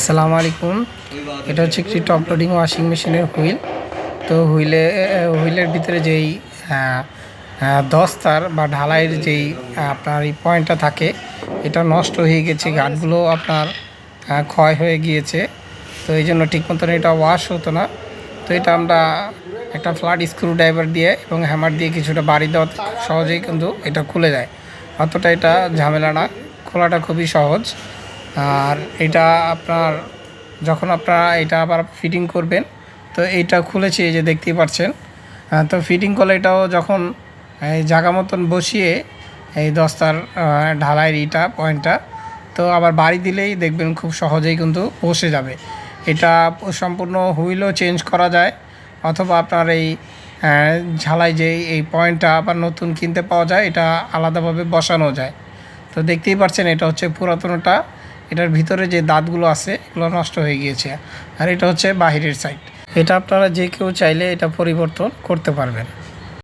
আসসালামু আলাইকুম। এটা হচ্ছে একটি টপ লোডিং ওয়াশিং মেশিনের হুইল। তো হুইলে হুইলের ভিতরে যেই দস্তার বা ঢালাইয়ের যেই আপনার এই পয়েন্টটা থাকে, এটা নষ্ট হয়ে গেছে গাঠগুলো আপনার ক্ষয় হয়ে গিয়েছে। তো এই জন্য ঠিক মতন এটা ওয়াশ হতো না। তো এটা আমরা একটা ফ্ল্যাট স্ক্রু ড্রাইভার দিয়ে এবং হ্যামার দিয়ে কিছুটা বাড়ি দেওয়া সহজেই কিন্তু এটা খুলে যায়। অতটা এটা ঝামেলা না। খোলাটা খুবই সহজ। আর এটা আপনার, যখন আপনারা এটা আবার ফিটিং করবেন, তো এইটা খুলেছি এই যে দেখতেই পাচ্ছেন। তো ফিটিং করলে এটাও যখন এই জায়গা মতন বসিয়ে এই দস্তার ঢালাইয়ের ইটা, পয়েন্টটা, তো আবার বাড়ি দিলেই দেখবেন খুব সহজেই কিন্তু বসে যাবে। এটা সম্পূর্ণ হুইলও চেঞ্জ করা যায়, অথবা আপনার এই ঝালাই যে এই পয়েন্টটা আবার নতুন কিনতে পাওয়া যায়, এটা আলাদাভাবে বসানো যায়। তো দেখতেই পাচ্ছেন এটা হচ্ছে পুরাতনটা। এটার ভিতরে যে দাঁতগুলো আছে, এগুলো নষ্ট হয়ে গিয়েছে। আর এটা হচ্ছে বাহিরের সাইড এটা আপনারা যে কেউ চাইলে এটা পরিবর্তন করতে পারবেন।